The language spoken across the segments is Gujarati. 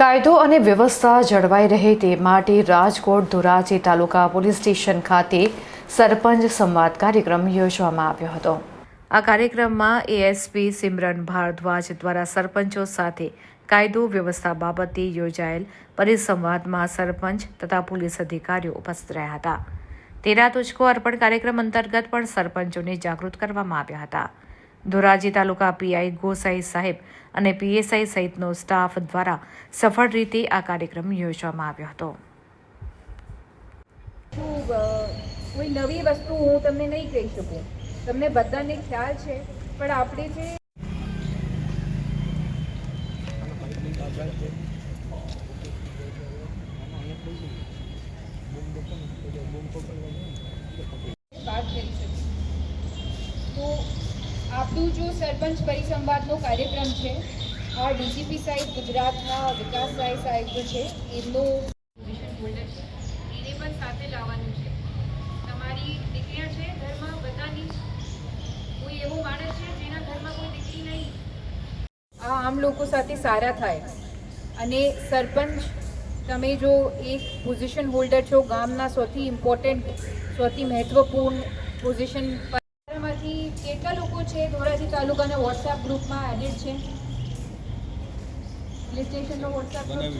કાયદો અને વ્યવસ્થા જળવાઈ રહે તે માટે રાજકોટ ધોરાજી તાલુકા પોલીસ સ્ટેશન ખાતે સરપંચ સંવાદ કાર્યક્રમ યોજવામાં આવ્યો હતો. આ કાર્યક્રમમાં એએસપી સિમરન ભારદ્વાજ દ્વારા સરપંચો સાથે કાયદો વ્યવસ્થા બાબતે યોજાયેલ પરિસંવાદમાં સરપંચ તથા પોલીસ અધિકારીઓ ઉપસ્થિત રહ્યા હતા. તેરા તુજકો અર્પણ કાર્યક્રમ અંતર્ગત પણ સરપંચોને જાગૃત કરવામાં આવ્યા હતા. ધોરાજી તાલુકા પીઆઈ ગોસાઈ સાહેબ અને પીએસઆઈ સહિતનો સ્ટાફ દ્વારા સફળ રીતે આ કાર્યક્રમ યોજવામાં આવ્યો હતો. કોઈ નવી વસ્તુ હું તમને નહીં કહી શકું. તમને બધાને ખ્યાલ છે, પણ આપણે જે આપણું જો સરપંચ પરિસંવાદનો કાર્યક્રમ છે આ ડીજીપી સાહેબ ગુજરાતના વિકાસ સાહેબ સાહેબ છે એમનો પોઝિશન હોલ્ડર છે. એને પણ સાથે લાવવાનું છે. તમારી દીકરીਆਂ છે ઘરમાં બધાની કોઈ એવો માણસ છે જેના ઘરમાં કોઈ દીકરી નહીં. આ આમ લોકો સાથે સારા થાય. અને સરપંચ તમે જો એક પોઝિશન હોલ્ડર છો ગામના સૌથી ઇમ્પોર્ટન્ટ સૌથી મહત્વપૂર્ણ પોઝિશન માંથી કેટલા લોકો છે? ધોરાજી તાલુકાના વોટ્સએપ ગ્રુપમાં એડેડ છે. પોલીસ સ્ટેશનનો વોટ્સએપ ગ્રુપ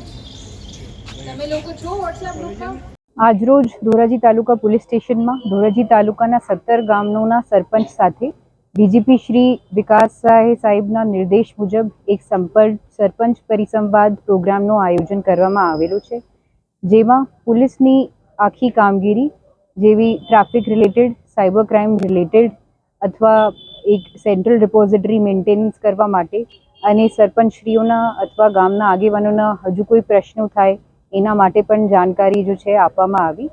તમે લોકો છો વોટ્સએપ ગ્રુપમાં? આજરોજ ધોરાજી તાલુકા પોલીસ સ્ટેશનમાં ધોરાજી તાલુકાના સત્તર ગામોના સરપંચ સાથે ડીજીપી શ્રી વિકાસસાહે સાહેબના નિર્દેશ મુજબ એક સંપર્ક સરપંચ પરિસંવાદ પ્રોગ્રામનું આયોજન કરવામાં આવેલું છે જેમાં પોલીસની આખી કામગીરી જેવી traffic related cyber crime related અથવા એક સેન્ટ્રલ રિપોઝિટરી મેન્ટેનન્સ કરવા માટે અને સરપંચશ્રીઓના અથવા ગામના આગેવાનોના હજુ કોઈ પ્રશ્નો થાય, એના માટે પણ જાણકારી જો છે, આપવામાં આવી.